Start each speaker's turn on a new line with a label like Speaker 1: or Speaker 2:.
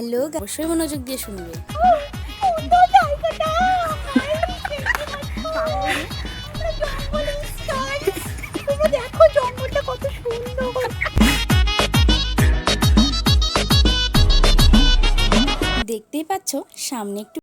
Speaker 1: Hello অবশ্যই মনোযোগ দিয়ে শুনবে।
Speaker 2: দেখো জঙ্গলটা কত সুন্দর
Speaker 1: দেখতেই পাচ্ছ সামনে একটু